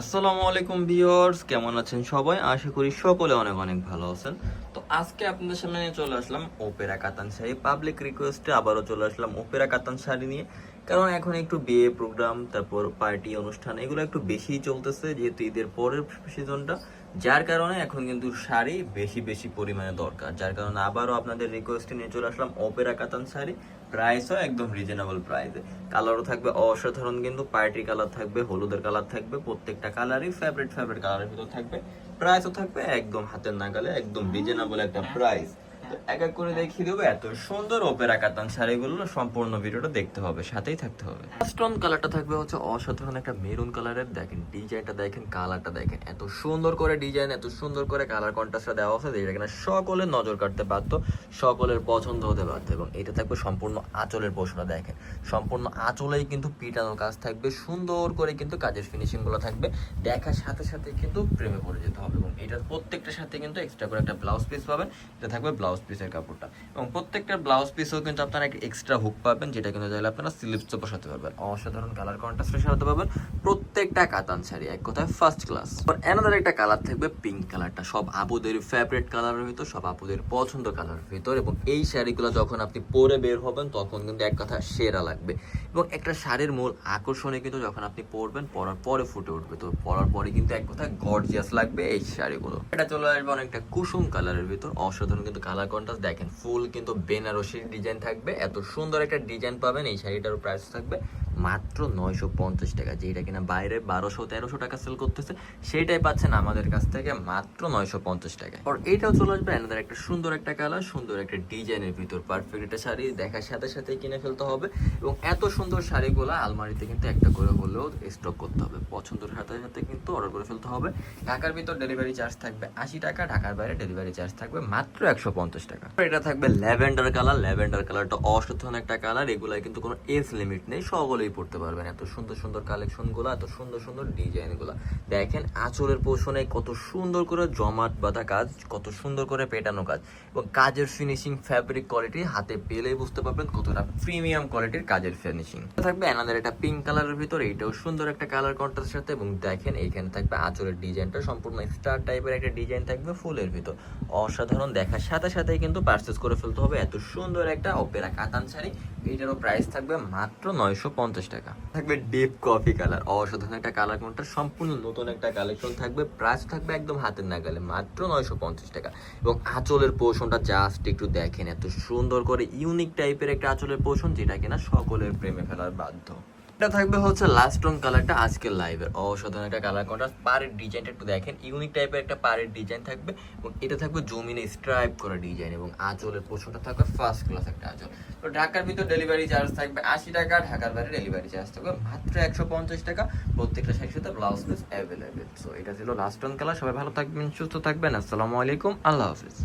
আসসালামু আলাইকুম ভিউয়ার্স, কেমন আছেন সবাই? আশা করি সকলে অনেক অনেক ভালো আছেন। তো আজকে আপনাদের সামনে চলে আসলাম ওপেরা কাতান শাড়ি। পাবলিক রিকোয়েস্টে আবারও চলে আসলাম ওপেরা কাতান শাড়ি নিয়ে। কারণ এখন একটু বিয়ে প্রোগ্রাম তারপর পার্টি অনুষ্ঠান, এগুলো একটু বেশিই চলতেছে, যেহেতু ঈদের পরের সিজনটা যার কারণে এখন কিন্তু শাড়ি বেশি বেশি পরিমাণে দরকার। যার কারণে আবারও আপনাদের রিকোয়েস্টে নিয়ে চলে আসলাম অপেরা কাতান শাড়ি প্রাইসও একদম রিজনেবল প্রাইসে কালারও থাকবে অসাধারণ কিন্তু পার্টি কালার থাকবে, হলুদের কালার থাকবে, প্রত্যেকটা কালারই ফেভারিট ফেভারিট কালারের ভিতর থাকবে। প্রাইসও থাকবে একদম হাতের নাগালে, একদম রিজনেবল একটা প্রাইস এক এক করে দেখিয়ে দেবো। এত সুন্দর ওপেরা কাতান শাড়িগুলো সম্পূর্ণ ভিডিওটা দেখতে হবে, সাথেই থাকতে হবে। স্টোন কালারটা থাকবে হচ্ছে অসাধারণ একটা মেরুন কালারের দেখেন ডিজাইনটা দেখেন কালারটা দেখেন। এত সুন্দর করে ডিজাইন এত সুন্দর করে কালার কন্ট্রাস্টটা দেওয়া আছে। যেটা কিনা সকলের নজর কাটতে পারত সকলের পছন্দ হতে পারত এবং এটা থাকবে সম্পূর্ণ আঁচলের পোষণা দেখেন। সম্পূর্ণ আঁচলেই কিন্তু পিটানো কাজ থাকবে, সুন্দর করে কিন্তু কাজের ফিনিশিংগুলো থাকবে। দেখার সাথে সাথে কিন্তু প্রেমে পড়ে যেতে হবে। এবং এটার প্রত্যেকটার সাথে কিন্তু এক্সট্রা করে একটা ব্লাউজ পিস পাবেন। এটা থাকবে ব্লাউজ পিসের কাপড়টা। এবং প্রত্যেকটা ব্লাউজ পিসেও কিন্তু আপনারা একটা এক্সট্রা হুক পাবেন, যেটা কিন্তু চাইলে আপনারা স্লিপসও বসাতে পারবেন। অসাধারণ কালার কন্ট্রাস্টে সাজাতে পারবেন প্রত্যেকটা কাতান শাড়ি, এক কথায় ফার্স্ট ক্লাস এনাদের একটা কালার থাকবে পিঙ্ক কালারটা সব আপুদের ফেভারিট কালারের ভিতর, সব আপুদের পছন্দ কালার ভিতর। এবং এই শাড়িগুলো যখন আপনি পরে বের হবেন, তখন কিন্তু এক কথা সেরা লাগবে। এবং একটা শাড়ির মূল আকর্ষণে কিন্তু যখন আপনি পরবেন, পরার পরে ফুটে উঠবে। তো পরার পরে কিন্তু এক কথা গর্জিয়াস লাগবে এই শাড়িগুলো। এটা চলে আসবে অনেকটা কুসুম কালারের ভিতর। অসাধারণ কিন্তু কালার কন্ট্রাস্ট দেখেন ফুল কিন্তু বেনারসির ডিজাইন থাকবে, এত সুন্দর একটা ডিজাইন পাবেন, এই শাড়িটার প্রাইস থাকবে। মাত্র নয়শো পঞ্চাশ টাকা যেটা কিনা বাইরে বারোশো, তেরোশো টাকা সেল করতেছে সেটাই পাচ্ছেন আমাদের কাছ থেকে মাত্র নয়শো পঞ্চাশ টাকা আর এটাও চলে আসবে এনাদের একটা সুন্দর একটা কালার সুন্দর একটা ডিজাইনের ভিতর পারফেক্ট একটা শাড়ি, দেখার সাথে সাথে কিনে ফেলতে হবে এবং এত সুন্দর শাড়িগুলো আলমারিতে কিন্তু একটা করে হলেও স্টক করতে হবে। পছন্দের সাথে সাথে কিন্তু অর্ডার করে ফেলতে হবে। ঢাকার ভিতর ডেলিভারি চার্জ থাকবে আশি টাকা, ঢাকার বাইরে ডেলিভারি চার্জ থাকবে মাত্র একশো পঞ্চাশ টাকা। এটা থাকবে ল্যাভেন্ডার কালার ল্যাভেন্ডার কালারটা অসাধারণ একটা কালার এগুলাই কিন্তু কোনো এজ লিমিট নেই, সকলেই পড়তে পারবেন। এত সুন্দর সুন্দর কালেকশনগুলো এত সুন্দর সুন্দর ডিজাইনগুলো দেখেন আঁচলের পোষণে কত সুন্দর করে জমাট বাঁধা কাজ, কত সুন্দর করে পেটানো কাজ এবং কাজের ফিনিশিং ফ্যাব্রিক কোয়ালিটি হাতে পেলেই বুঝতে পারবেন কতটা প্রিমিয়াম কোয়ালিটির কাজের ফিনিশিং থাকবে এনাদের এটা পিঙ্ক কালারের ভিতরে, এটাও সুন্দর একটা কালার কন্ট্রাস্ট সাথে এবং দেখেন এইখানে থাকবে আঁচলের ডিজাইনটা সম্পূর্ণ স্টার টাইপের একটা ডিজাইন থাকবে ফুলের ভিতর। অসাধারণ দেখার সাথে সাথে কিন্তু পারচেস করে ফেলতে হবে। এত সুন্দর একটা অপেরা কাতান শাড়ি এইটারও প্রাইস থাকবে মাত্র নয়শো পঞ্চাশ টাকা। থাকবে ডিপ কফি কালার অসাধারণ একটা কালার কোনটা? সম্পূর্ণ নতুন একটা কালেকশন থাকবে প্রাইস থাকবে একদম হাতের নাগালে, মাত্র নয়শো পঞ্চাশ টাকা। এবং আঁচলের পোষণটা জাস্ট একটু দেখেন, এত সুন্দর করে ইউনিক টাইপের একটা আঁচলের পোষণ, যেটা কিনা সকলের প্রেমে ফেলার বাধ্য। এটা থাকবে হচ্ছে লাস্ট রং কালারটা আজকের লাইভের অসাধারণ একটা কালার কন্ট্রাস্ট পাড়ের ডিজাইনটা একটু দেখেন। ইউনিক টাইপের একটা পাড়ের ডিজাইন থাকবে এবং এটা থাকবে জমিনে স্ট্রাইপ করা ডিজাইন এবং আঁচলের পোষণটা থাকবে ফার্স্ট ক্লাস একটা আঁচল। তো ঢাকার ভিতর ডেলিভারি চার্জ থাকবে আশি টাকা, ঢাকার বাইরে ডেলিভারি চার্জ থাকবে মাত্র একশো পঞ্চাশ টাকা, প্রত্যেকটা শাড়ির সাথে ব্লাউজ পিস অ্যাভেলেবেল সো এটা ছিল লাস্ট রং কালার সবাই ভালো থাকবেন, সুস্থ থাকবেন, আসসালামু আলাইকুম, আল্লাহ হাফিজ।